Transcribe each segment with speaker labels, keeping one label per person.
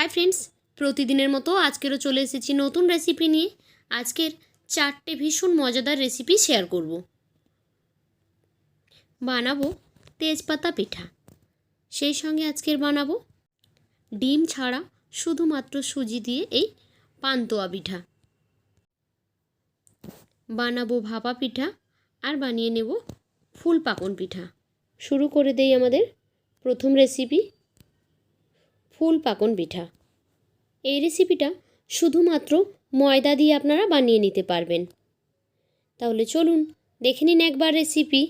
Speaker 1: Hi friends, প্রতিদিনের মতো আজকেরও চলে এসেছি নতুন রেসিপি নিয়ে। আজকের চারটে ভীষণ মজাদার রেসিপি শেয়ার করব। বানাবো তেজপাতা পিঠা। সেই সঙ্গে আজকের বানাবো ডিম ছাড়া শুধুমাত্র সুজি দিয়ে এই পান্তোয়া পিঠা। বানাবো ভাপা পিঠা আর বানিয়ে নেব ফুল পাকন পিঠা। শুরু করে দেই আমাদের প্রথম রেসিপি ফুল পাকন পিঠা। এই রেসিপিটা শুধুমাত্র ময়দা দিয়ে আপনারা বানিয়ে নিতে পারবেন। তাহলে চলুন, দেখে নিন একবার রেসিপি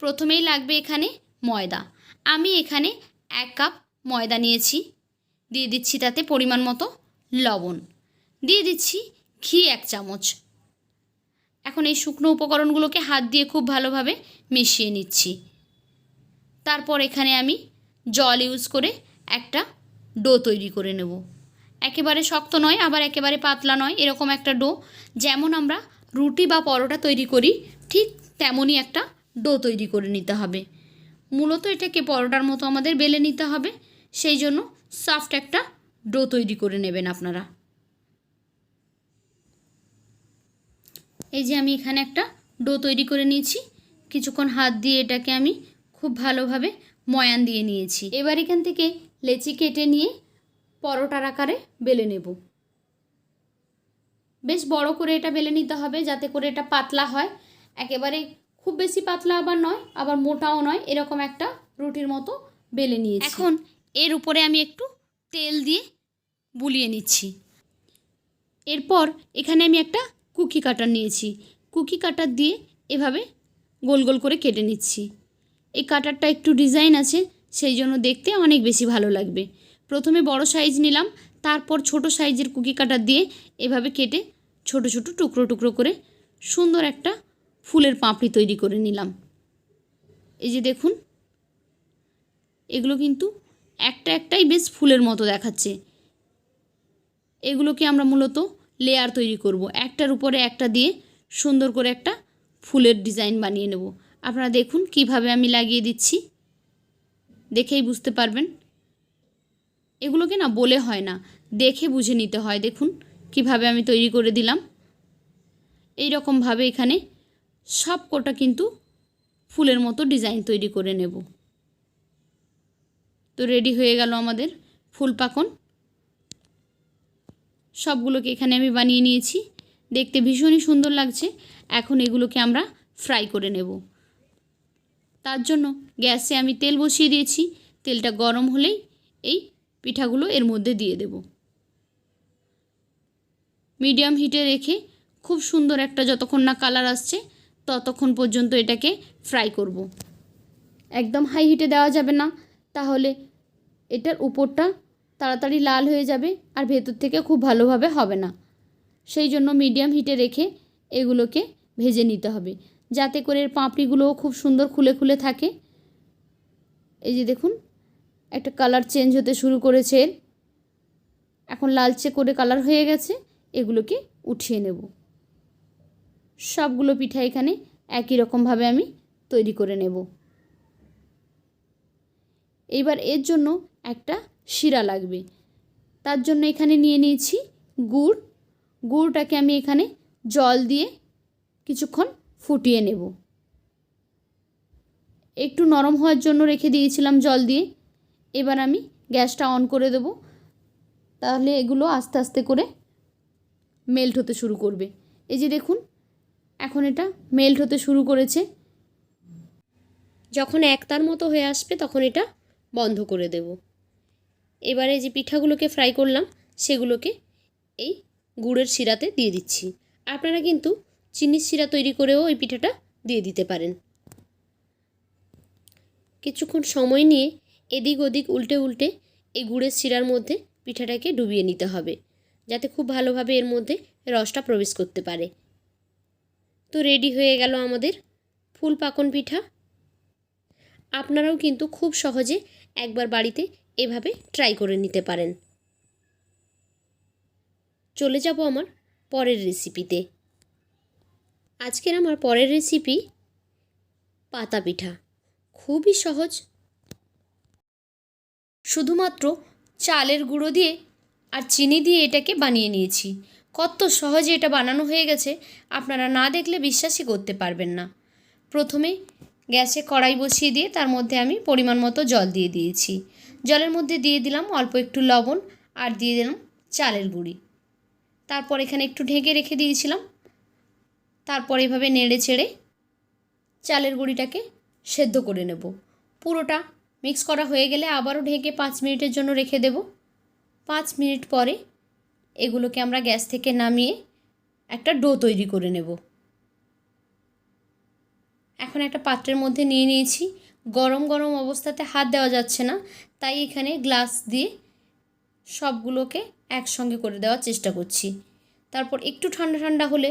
Speaker 1: প্রথমেই লাগবে এখানে ময়দা। আমি এখানে এক কাপ ময়দা নিয়েছি। দিয়ে দিচ্ছি তাতে পরিমাণ মতো লবণ। দিয়ে দিচ্ছি ঘি এক চামচ। এখন এই শুকনো উপকরণগুলোকে হাত দিয়ে খুব ভালোভাবে মিশিয়ে নিচ্ছি। তারপর এখানে আমি জল ইউজ করে একটা ডো তৈরি করে নেব। একেবারে শক্ত নয়, আবার একেবারে পাতলা নয়, এরকম একটা ডো যেমন আমরা রুটি বা পরোটা তৈরি করি, ঠিক তেমনই একটা ডো তৈরি করে নিতে হবে। মূলত এটাকে পরোটার মতো আমাদের বেলে নিতে হবে, সেই জন্য সফট একটা ডো তৈরি করে নেবেন আপনারা। এই যে আমি এখানে একটা ডো তৈরি করে নিয়েছি, কিছুক্ষণ হাত দিয়ে এটাকে আমি খুব ভালোভাবে ময়ান দিয়ে নিয়েছি। এবার এখান থেকে লেচি কেটে নিয়ে পরোটার আকারে বেলে নেব। বেশ বড় করে এটা বেলে নিতে হবে যাতে করে এটা পাতলা হয়। একেবারে খুব বেশি পাতলা আবার নয় আবার মোটাও নয় এরকম একটা রুটির মতো বেলে নিয়েছি। এখন এর উপরে আমি একটু তেল দিয়ে বুলিয়ে নিচ্ছি। এরপর এখানে আমি একটা কুকি কাটার নিয়েছি। কুকি কাটার দিয়ে এভাবে গোল গোল করে কেটে নিচ্ছি। এই কাটারটা একটু ডিজাইন আছে, সেই জন্য দেখতে অনেক বেশি ভালো লাগবে। প্রথমে বড় সাইজ নিলাম, তারপর ছোট সাইজের কুকি কাটার দিয়ে এভাবে কেটে ছোট ছোট টুকরো টুকরো করে সুন্দর একটা ফুলের পাঁপড়ি তৈরি করে নিলাম। এই যে দেখুন, এগুলো কিন্তু একটা একটাই বেশ ফুলের মতো দেখাচ্ছে। এগুলোকে আমরা মূলত লেয়ার তৈরি করব, একটার উপরে একটা দিয়ে সুন্দর করে একটা ফুলের ডিজাইন বানিয়ে নেব। আপনারা দেখুন কীভাবে আমি লাগিয়ে দিচ্ছি। দেখেই বুঝতে পারবেন। এগুলোকে না বলে হয় না, দেখে বুঝে নিতে হয়। দেখুন কীভাবে আমি তৈরি করে দিলাম। এই রকমভাবে এখানে সব কোটা কিন্তু ফুলের মতো ডিজাইন তৈরি করে নেব। তো রেডি হয়ে গেল আমাদের ফুল পাকন। সবগুলোকে এখানে আমি বানিয়ে নিয়েছি। দেখতে ভীষণই সুন্দর লাগছে। এখন এগুলোকে আমরা ফ্রাই করে নেব। তার জন্য গ্যাসে আমি তেল বসিয়ে দিয়েছি। তেলটা গরম হলেই এই পিঠাগুলো এর মধ্যে দিয়ে দেব। মিডিয়াম হিটে রেখে খুব সুন্দর একটা যতক্ষণ না কালার আসছে ততক্ষণ পর্যন্ত এটাকে ফ্রাই করব। একদম হাই হিটে দেওয়া যাবে না, তাহলে এটার উপরটা তাড়াতাড়ি লাল হয়ে যাবে আর ভেতর থেকে খুব ভালোভাবে হবে না। সেই জন্য মিডিয়াম হিটে রেখে এগুলোকে ভেজে নিতে হবে। যাতে করে এর পাঁপড়িগুলোও খুব সুন্দর খুলে খুলে থাকে। এই যে দেখুন, একটা কালার চেঞ্জ হতে শুরু করেছে এখন লালচে করে কালার হয়ে গেছে, এগুলোকে উঠিয়ে নেব। সবগুলো পিঠা এখানে একই রকমভাবে আমি তৈরি করে নেব। এইবার এর জন্য একটা শিরা লাগবে। তার জন্য এখানে নিয়ে নিয়েছি গুড়। গুড়টাকে আমি এখানে জল দিয়ে কিছুক্ষণ ফুটিয়ে নেব। একটু নরম হওয়ার জন্য রেখে দিয়েছিলাম জল দিয়ে। এবার আমি গ্যাসটা অন করে দেব। তাহলে এগুলো আস্তে আস্তে করে মেল্ট হতে শুরু করবে। এই যে দেখুন, এখন এটা মেল্ট হতে শুরু করেছে। যখন একতার মতো হয়ে আসবে তখন এটা বন্ধ করে দেব। এবারে যে পিঠাগুলোকে ফ্রাই করলাম, সেগুলোকে এই গুড়ের শিরাতে দিয়ে দিচ্ছি। আপনারা কিন্তু চিনির শিরা তৈরি করেও এই পিঠাটা দিয়ে দিতে পারেন। কিছুক্ষণ সময় নিয়ে এদিক ওদিক উল্টে উল্টে এই গুড়ের শিরার মধ্যে পিঠাটাকে ডুবিয়ে নিতে হবে, যাতে খুব ভালোভাবে এর মধ্যে রসটা প্রবেশ করতে পারে। তো রেডি হয়ে গেল আমাদের ফুল পাকন পিঠা। আপনারাও কিন্তু খুব সহজে একবার বাড়িতে এভাবে ট্রাই করে নিতে পারেন। চলে যাব আমার পরের রেসিপিতে আজকের আমার পরের রেসিপি পাতা পিঠা। খুবই সহজ। শুধুমাত্র চালের গুঁড়ো দিয়ে আর চিনি দিয়ে এটাকে বানিয়ে নিয়েছি। কত সহজে এটা বানানো হয়ে গেছে, আপনারা না দেখলে বিশ্বাসই করতে পারবেন না। প্রথমে গ্যাসে কড়াই বসিয়ে দিয়ে তার মধ্যে আমি পরিমাণ মতো জল দিয়ে দিয়েছি। জলের মধ্যে দিয়ে দিলাম অল্প একটু লবণ আর দিয়ে দিলাম চালের গুঁড়ি। তারপর এখানে একটু ঢেকে রেখে দিয়েছিলাম। তারপর এভাবে নেড়ে চেড়ে চালের গুঁড়িটাকে সেদ্ধ করে নেব। পুরোটা মিক্স করা হয়ে গেলে আবারও ঢেকে পাঁচ মিনিটের জন্য রেখে দেব। পাঁচ মিনিট পরে এগুলোকে আমরা গ্যাস থেকে নামিয়ে একটা ডো তৈরি করে নেব। এখন একটা পাত্রের মধ্যে নিয়ে নিয়েছি। গরম গরম অবস্থাতে হাত দেওয়া যাচ্ছে না, তাই এখানে গ্লাস দিয়ে সবগুলোকে একসঙ্গে করে দেওয়ার চেষ্টা করছি। তারপর একটু ঠান্ডা ঠান্ডা হলে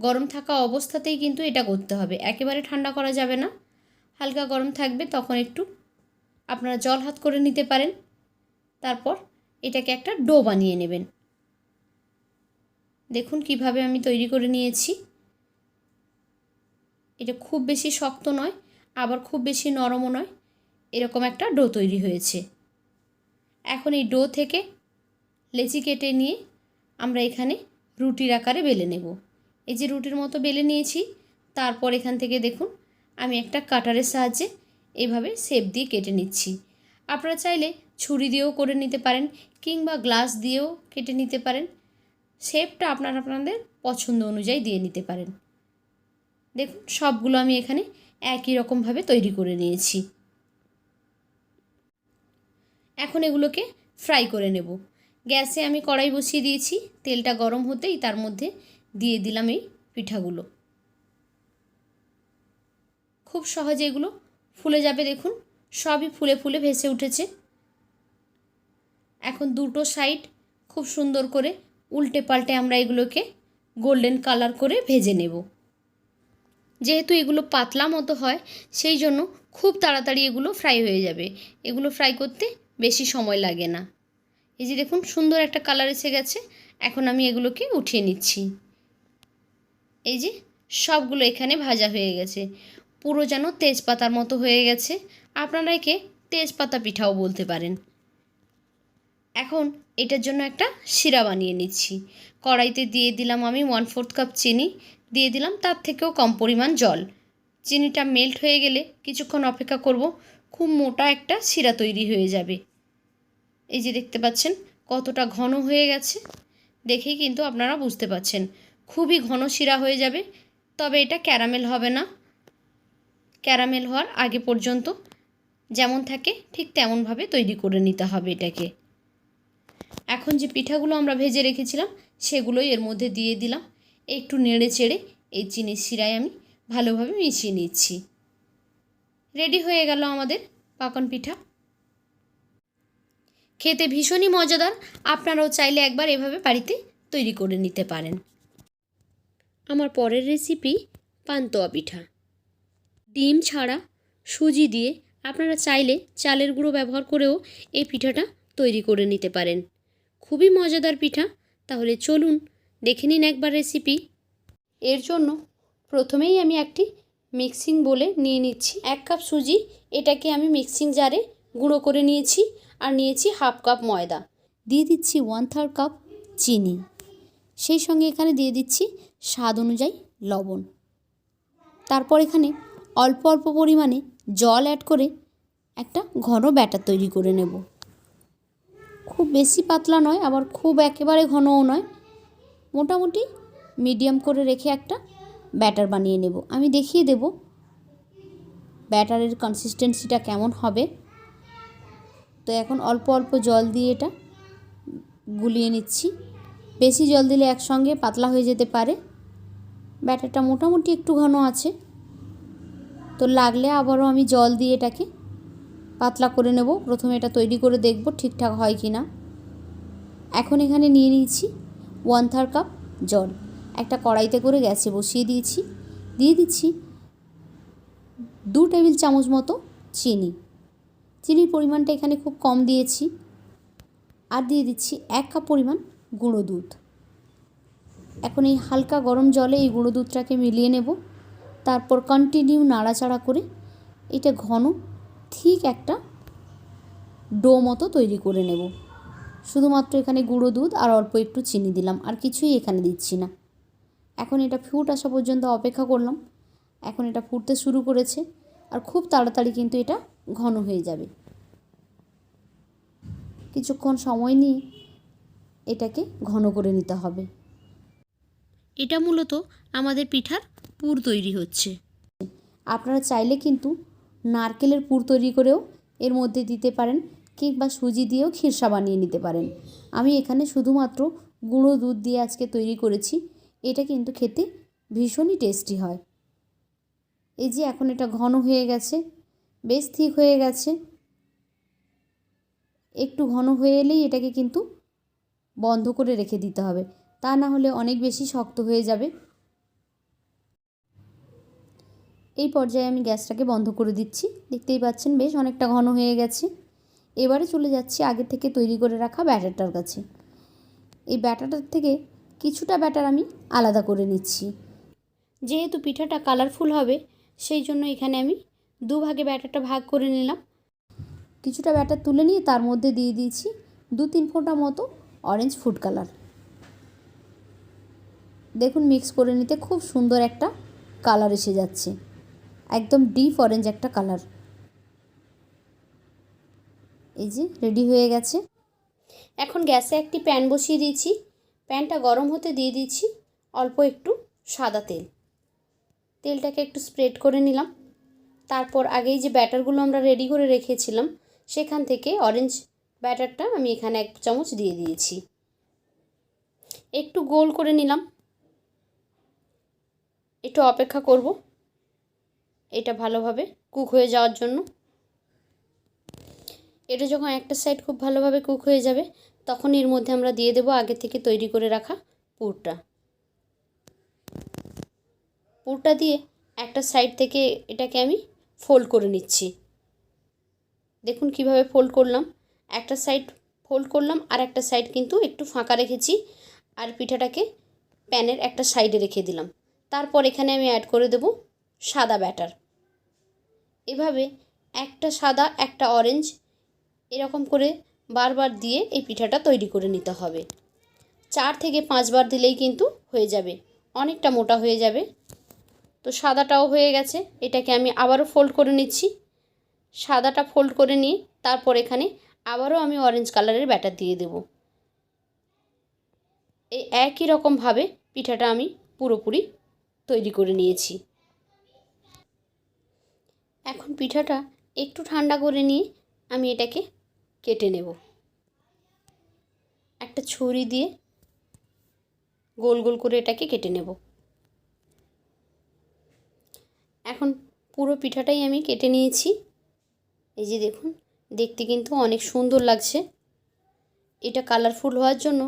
Speaker 1: গরম থাকা অবস্থাতেই কিন্তু এটা করতে হবে। একেবারে ঠান্ডা করা যাবে না। হালকা গরম থাকবে, তখন একটু আপনারা জল হাত করে নিতে পারেন। তারপর এটাকে একটা ডো বানিয়ে নেবেন। দেখুন কীভাবে আমি তৈরি করে নিয়েছি। এটা খুব বেশি শক্ত নয়, আবার খুব বেশি নরমও নয়। এরকম একটা ডো তৈরি হয়েছে। এখন এই ডো থেকে লেচি কেটে নিয়ে আমরা এখানে রুটির আকারে বেলে নেব। এই যে রুটির মতো বেলে নিয়েছি, তারপর এখান থেকে দেখুন, আমি একটা কাটারের সাহায্যে এভাবে শেপ দিয়ে কেটে নিচ্ছি। আপনারা চাইলে ছুরি দিয়েও করে নিতে পারেন কিংবা গ্লাস দিয়েও কেটে নিতে পারেন। শেপটা আপনার আপনাদের পছন্দ অনুযায়ী দিয়ে নিতে পারেন। দেখুন, সবগুলো আমি এখানে একই রকমভাবে তৈরি করে নিয়েছি। এখন এগুলোকে ফ্রাই করে নেব। গ্যাসে আমি কড়াই বসিয়ে দিয়েছি, তেলটা গরম হতেই তার মধ্যে দিয়ে দিলাম এই পিঠাগুলো। খুব সহজে এগুলো ফুলে যাবে দেখুন, সবই ফুলে ফুলে ভেসে উঠেছে। এখন দুটো সাইড খুব সুন্দর করে উল্টে পাল্টে আমরা এগুলোকে গোল্ডেন কালার করে ভেজে নেব। যেহেতু এগুলো পাতলা মতো হয়, সেই জন্য খুব তাড়াতাড়ি এগুলো ফ্রাই হয়ে যাবে। এগুলো ফ্রাই করতে বেশি সময় লাগে না। এই যে দেখুন, সুন্দর একটা কালার এসে গেছে। এখন আমি এগুলোকে উঠিয়ে নিচ্ছি। এই যে সবগুলো এখানে ভাজা হয়ে গেছে। পুরো যেন তেজপাতার মতো হয়ে গেছে। আপনারা একে তেজপাতা পিঠাও বলতে পারেন। এখন এটার জন্য একটা শিরা বানিয়ে নিচ্ছি। কড়াইতে দিয়ে দিলাম আমি ওয়ান ফোর্থ কাপ চিনি। দিয়ে দিলাম তার থেকেও কম পরিমাণ জল। চিনিটা মেল্ট হয়ে গেলে কিছুক্ষণ অপেক্ষা করব। খুব মোটা একটা শিরা তৈরি হয়ে যাবে। এই যে দেখতে পাচ্ছেন, কতটা ঘন হয়ে গেছে। দেখেই কিন্তু আপনারা বুঝতে পাচ্ছেন খুবই ঘন শিরা হয়ে যাবে। তবে এটা ক্যারামেল হবে না। ক্যারামেল হওয়ার আগে পর্যন্ত যেমন থাকে ঠিক তেমনভাবে তৈরি করে নিতে হবে এটাকে। এখন যে পিঠাগুলো আমরা ভেজে রেখেছিলাম সেগুলোই এর মধ্যে দিয়ে দিলাম। একটু নেড়ে চেড়ে এই চিনির শিরায় আমি ভালোভাবে মিশিয়ে নিচ্ছি। রেডি হয়ে গেল আমাদের পাকন পিঠা। খেতে ভীষণই মজাদার। আপনারাও চাইলে একবার এভাবে বাড়িতে তৈরি করে নিতে পারেন। আমার পরের রেসিপি পান্তোয়া পিঠা। ডিম ছাড়া সুজি দিয়ে আপনারা চাইলে চালের গুঁড়ো ব্যবহার করেও এই পিঠাটা তৈরি করে নিতে পারেন। খুবই মজাদার পিঠা। তাহলে চলুন দেখে নিন একবার রেসিপি এর জন্য প্রথমেই আমি একটি মিক্সিং বলে নিয়ে নিচ্ছি। এক কাপ সুজি, এটাকে আমি মিক্সিং জারে গুঁড়ো করে নিয়েছি আর নিয়েছি হাফ কাপ ময়দা। দিয়ে দিচ্ছি ওয়ান থার্ড কাপ চিনি। সেই সঙ্গে এখানে দিয়ে দিচ্ছি স্বাদ অনুযায়ী লবণ। তারপর এখানে অল্প অল্প পরিমাণে জল অ্যাড করে একটা ঘন ব্যাটার তৈরি করে নেব। খুব বেশি পাতলা নয়, আবার খুব একেবারে ঘনও নয়। মোটামুটি মিডিয়াম করে রেখে একটা ব্যাটার বানিয়ে নেব। আমি দেখিয়ে দেব ব্যাটারের কনসিস্টেন্সিটা কেমন হবে। তো এখন অল্প অল্প জল দিয়ে এটা গুলিয়ে নিচ্ছি। বেশি জল দিলে একসঙ্গে পাতলা হয়ে যেতে পারে। ব্যাটারটা মোটামুটি একটু ঘন আছে। তো লাগলে আবারও আমি জল দিয়ে এটাকে পাতলা করে নেব। প্রথমে এটা তৈরি করে দেখব ঠিকঠাক হয় কি না। এখন এখানে নিয়ে নিয়েছি ওয়ান থার্ড কাপ জল। একটা কড়াইতে করে গ্যাসে বসিয়ে দিয়েছি। দিয়ে দিচ্ছি দু টেবিল চামচ মতো চিনি। চিনির পরিমাণটা এখানে খুব কম দিয়েছি। আর দিয়ে দিচ্ছি এক কাপ পরিমাণ গুঁড়ো দুধ। এখন এই হালকা গরম জলে এই গুঁড়ো দুধটাকে মিলিয়ে নেব। তারপর কন্টিনিউ নাড়াচাড়া করে এটা ঘন ঠিক একটা ডো মতো তৈরি করে নেব। শুধুমাত্র এখানে গুঁড়ো দুধ আর অল্প একটু চিনি দিলাম, আর কিছুই এখানে দিচ্ছি না। এখন এটা ফুট আসা পর্যন্ত অপেক্ষা করলাম। এখন এটা ফুটতে শুরু করেছে, আর খুব তাড়াতাড়ি কিন্তু এটা ঘন হয়ে যাবে। কিছুক্ষণ সময় নিয়ে এটাকে ঘন করে নিতে হবে। এটা মূলত আমাদের পিঠার পুর তৈরি হচ্ছে। আপনারা চাইলে কিন্তু নারকেলের পুর তৈরি করেও এর মধ্যে দিতে পারেন কিংবা সুজি দিয়েও খিরসা বানিয়ে নিতে পারেন। আমি এখানে শুধুমাত্র গুঁড়ো দুধ দিয়ে আজকে তৈরি করেছি। এটা কিন্তু খেতে ভীষণই টেস্টি হয়। এই যে এখন এটা ঘন হয়ে গেছে, বেশ ঠিক হয়ে গেছে। একটু ঘন হয়ে এলেই এটাকে কিন্তু বন্ধ করে রেখে দিতে হবে। তা না হলে অনেক বেশি শক্ত হয়ে যাবে। এই পর্যায়ে আমি গ্যাসটাকে বন্ধ করে দিচ্ছি। দেখতেই পাচ্ছেন বেশ অনেকটা ঘন হয়ে গেছে। এবারে চলে যাচ্ছি আগে থেকে তৈরি করে রাখা ব্যাটারটার কাছে। এই ব্যাটারটার থেকে কিছুটা ব্যাটার আমি আলাদা করে নিচ্ছি। যেহেতু পিঠাটা কালারফুল হবে, সেই জন্য এখানে আমি দুভাগে ব্যাটারটা ভাগ করে নিলাম। কিছুটা ব্যাটার তুলে নিয়ে তার মধ্যে দিয়ে দিয়েছি দু তিন ফোঁটা মতো অরেঞ্জ ফুড কালার দেখুন মিক্স করে নিতে খুব সুন্দর একটা কালার এসে যাচ্ছে। একদম ডিপ অরেঞ্জ একটা কালার এই যে রেডি হয়ে গেছে। এখন গ্যাসে একটি প্যান বসিয়ে দিয়েছি। প্যানটা গরম হতে দিয়ে দিয়েছি অল্প একটু সাদা তেল। তেলটাকে একটু স্প্রেড করে নিলাম। তারপর আগেই যে ব্যাটারগুলো আমরা রেডি করে রেখেছিলাম, সেখান থেকে অরেঞ্জ ব্যাটারটা আমি এখানে এক চামচ দিয়ে দিয়েছি। একটু গোল করে নিলাম। একটু অপেক্ষা করব। এটা ভালোভাবে কুক হয়ে যাওয়ার জন্য। এটা যখন একটা সাইড খুব ভালোভাবে কুক হয়ে যাবে, তখন এর মধ্যে আমরা দিয়ে দেবো আগে থেকে তৈরি করে রাখা পুরটা। পুরটা দিয়ে একটা সাইড থেকে এটাকে আমি ফোল্ড করে নিচ্ছি। দেখুন কীভাবে ফোল্ড করলাম। একটা সাইড ফোল্ড করলাম, আর একটা সাইড কিন্তু একটু ফাঁকা রেখেছি, আর পিঠাটাকে প্যানের একটা সাইডে রেখে দিলাম। তারপর এখানে আমি অ্যাড করে দেব সাদা ব্যাটার এভাবে একটা সাদা, একটা অরেঞ্জ এরকম করে বারবার দিয়ে এই পিঠাটা তৈরি করে নিতে হবে। চার থেকে পাঁচবার দিলেই কিন্তু হয়ে যাবে, অনেকটা মোটা হয়ে যাবে। তো সাদাটাও হয়ে গেছে, এটাকে আমি আবারও ফোল্ড করে নিচ্ছি। সাদাটা ফোল্ড করে নিয়ে তারপর এখানে আবারও আমি অরেঞ্জ কালারের ব্যাটার দিয়ে দেব। এই একই রকমভাবে পিঠাটা আমি পুরোপুরি তৈরি করে নিয়েছি। এখন পিঠাটা একটু ঠান্ডা করে নিয়ে আমি এটাকে কেটে নেব। একটা ছুরি দিয়ে গোল গোল করে এটাকে কেটে নেব। এখন পুরো পিঠাটাই আমি কেটে নিয়েছি। এই যে দেখুন, দেখতে কিন্তু অনেক সুন্দর লাগছে। এটা কালারফুল হওয়ার জন্য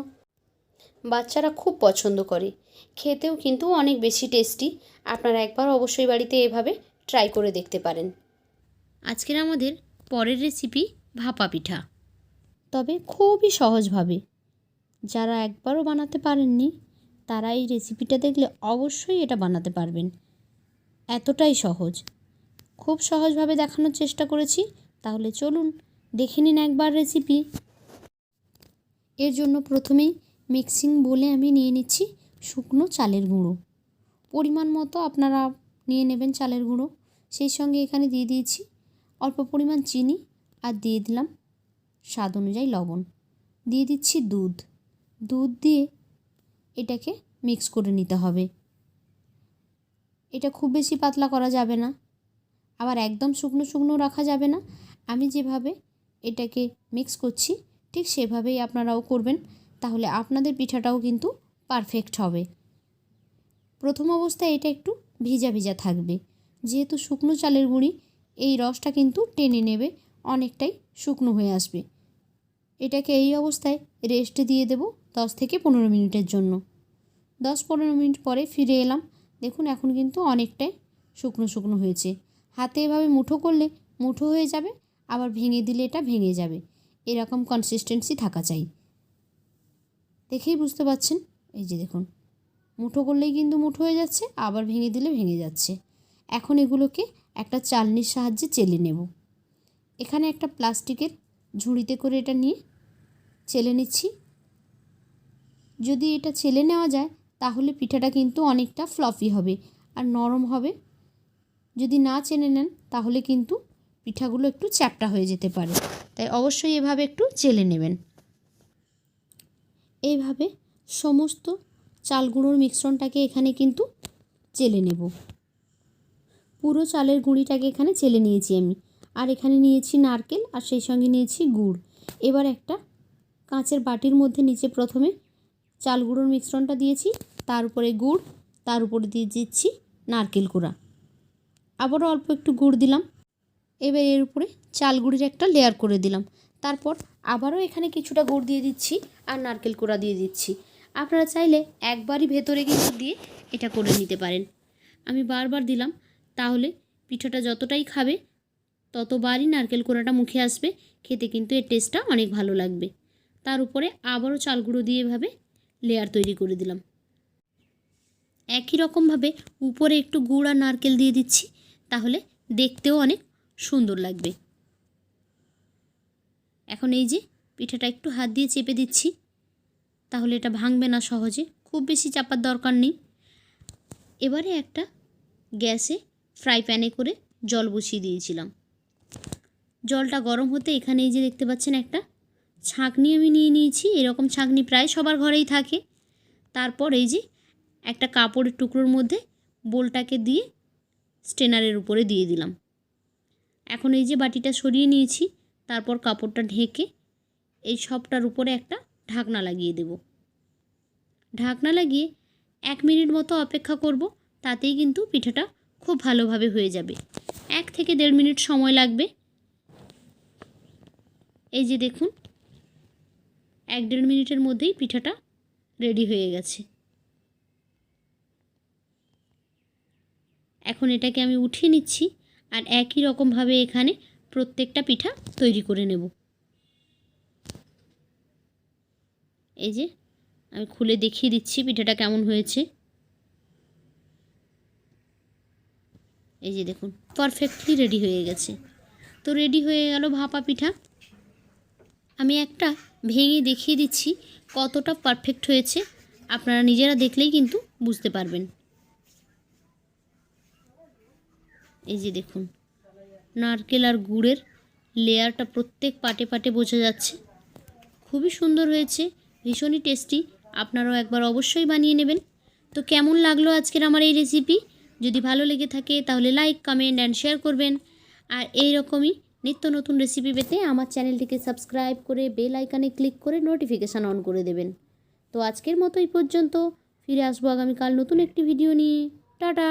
Speaker 1: বাচ্চারা খুব পছন্দ করে। খেতেও কিন্তু অনেক বেশি টেস্টি। আপনারা একবার অবশ্যই বাড়িতে এভাবে ট্রাই করে দেখতে পারেন। আজকের আমাদের পরের রেসিপি ভাপা পিঠা। তবে খুবই সহজভাবে। যারা একবারও বানাতে পারেননি তারা এই রেসিপিটা দেখলে অবশ্যই এটা বানাতে পারবেন। এতটাই সহজ। খুব সহজভাবে দেখানোর চেষ্টা করেছি। তাহলে চলুন দেখে নিন একবার রেসিপি এর জন্য প্রথমেই মিক্সিং বলে আমি নিয়ে নিচ্ছি শুকনো চালের গুঁড়ো। পরিমাণ মতো আপনারা নিয়ে নেবেন চালের গুঁড়ো। সেই সঙ্গে এখানে দিয়ে দিয়েছি অল্প পরিমাণ চিনি আর দিয়ে দিলাম স্বাদ অনুযায়ী লবণ। দিয়ে দিচ্ছি দুধ। দুধ দিয়ে এটাকে মিক্স করে নিতে হবে। এটা খুব বেশি পাতলা করা যাবে না। আবার একদম শুকনো শুকনো রাখা যাবে না। আমি যেভাবে এটাকে মিক্স করছি ঠিক সেভাবেই আপনারাও করবেন। তাহলে আপনাদের পিঠাটাও কিন্তু পারফেক্ট হবে। প্রথম অবস্থায় এটা একটু ভিজা ভিজা থাকবে। যেহেতু শুকনো চালের গুঁড়ি, এই রসটা কিন্তু টেনে নেবে, অনেকটাই শুকনো হয়ে আসবে। এটাকে এই অবস্থায় রেস্ট দিয়ে দেব দশ থেকে পনেরো মিনিটের জন্য। দশ পনেরো মিনিট পরে ফিরে এলাম। দেখুন, এখন কিন্তু অনেকটাই শুকনো শুকনো হয়েছে। হাতে এভাবে মুঠো করলে মুঠো হয়ে যাবে, আবার ভেঙে দিলে এটা ভেঙে যাবে। এরকম কনসিস্টেন্সি থাকা চাই। দেখেই বুঝতে পারছেন? এই যে দেখুন, মুঠো করলেই কিন্তু মুঠো হয়ে যাচ্ছে, আবার ভেঙে দিলে ভেঙে যাচ্ছে। এখন এগুলোকে একটা চালনির সাহায্যে চেলে নেব। এখানে একটা প্লাস্টিকের ঝুড়িতে করে এটা নিয়ে চেলে নিচ্ছি। যদি এটা ছেলে নেওয়া যায়, তাহলে পিঠাটা কিন্তু অনেকটা ফ্লফি হবে আর নরম হবে। যদি না চেনে নেন, তাহলে কিন্তু পিঠাগুলো একটু চ্যাপটা হয়ে যেতে পারে। তাই অবশ্যই এভাবে একটু চেলে নেবেন। এইভাবে সমস্ত চাল গুঁড়োর মিশ্রণটাকে এখানে কিন্তু চেলে নেব। পুরো চালের গুঁড়িটাকে এখানে চেলে নিয়েছি আমি। আর এখানে নিয়েছি নারকেল, আর সেই সঙ্গে নিয়েছি গুড়। এবার একটা কাঁচের বাটির মধ্যে নিচে প্রথমে চাল গুঁড়োর মিশ্রণটা দিয়েছি, তার উপরে গুড়, তার উপরে দিয়ে দিচ্ছি নারকেল কুড়া আবারও অল্প একটু গুড় দিলাম। এবার এর উপরে চাল গুঁড়ির একটা লেয়ার করে দিলাম। তারপর আবারও এখানে কিছুটা গুড় দিয়ে দিচ্ছি। আর নারকেল কোড়া দিয়ে দিচ্ছি। আপনারা চাইলে একবারই ভেতরে কিন্তু দিয়ে এটা করে নিতে পারেন। আমি বারবার দিলাম, তাহলে পিঠাটা যতটাই খাবে, ততবারই নারকেল কোড়াটা মুখে আসবে, খেতে কিন্তু এর টেস্টটা অনেক ভালো লাগবে। তার উপরে আবারও চাল গুঁড়ো দিয়ে এভাবে লেয়ার তৈরি করে দিলাম। একই রকমভাবে উপরে একটু গুড় আর নারকেল দিয়ে দিচ্ছি, তাহলে দেখতেও অনেক সুন্দর লাগবে। এখন এই যে পিঠাটা একটু হাত দিয়ে চেপে দিচ্ছি। তাহলে এটা ভাঙবে না সহজে। খুব বেশি চাপার দরকার নেই। এবারে একটা গ্যাসে ফ্রাই প্যানে করে জল বসিয়ে দিয়েছিলাম। জলটা গরম হতে এখানে এই যে দেখতে পাচ্ছেন একটা ছাঁকনি আমি নিয়ে নিয়েছি। এরকম ছাঁকনি প্রায় সবার ঘরেই থাকে। তারপর এই যে একটা কাপড়ের টুকরোর মধ্যে বোলটাকে দিয়ে স্টেনারের উপরে দিয়ে দিলাম। এখন এই যে বাটিটা সরিয়ে নিয়েছি। তারপর কাপড়টা ঢেকে এই সবটার উপরে একটা ঢাকনা লাগিয়ে দেব। ঢাকনা লাগিয়ে এক মিনিট মতো অপেক্ষা করব, তাতেই কিন্তু পিঠাটা খুব ভালোভাবে হয়ে যাবে। এক থেকে দেড় মিনিট সময় লাগবে। এই যে দেখুন, এক দেড় মিনিটের মধ্যেই পিঠাটা রেডি হয়ে গেছে। এখন এটাকে আমি উঠিয়ে নিচ্ছি আর একই রকমভাবে এখানে প্রত্যেকটা পিঠা তৈরি করে নেব। এই যে, আমি খুলে দেখিয়ে দিচ্ছি পিঠাটা কেমন হয়েছে। এই যে দেখুন পারফেক্টলি রেডি হয়ে গেছে। তো রেডি হয়ে গেল ভাপা পিঠা। আমি একটা ভেঙে দেখিয়ে দিচ্ছি কতটা পারফেক্ট হয়েছে। আপনারা নিজেরা দেখলেই কিন্তু বুঝতে পারবেন। এই যে দেখুন, নারকেল আর গুড়ের লেয়ারটা প্রত্যেক পাটে পাটে বোঝা যাচ্ছে। খুবই সুন্দর হয়েছে। ভীষণই টেস্টি আপনারাও একবার অবশ্যই বানিয়ে নেবেন। তো কেমন লাগল আজকের আমার এই রেসিপি যদি ভালো লেগে থাকে তাহলে লাইক কমেন্ট অ্যান্ড শেয়ার করবেন। আর এই রকমই নিত্য নতুন রেসিপি পেতে আমার চ্যানেলটিকে সাবস্ক্রাইব করে বেল আইকনে ক্লিক করে নোটিফিকেশান অন করে দেবেন। তো আজকের মতো এই পর্যন্ত, ফিরে আসব আগামীকাল নতুন একটি ভিডিও নিয়ে। টাটা!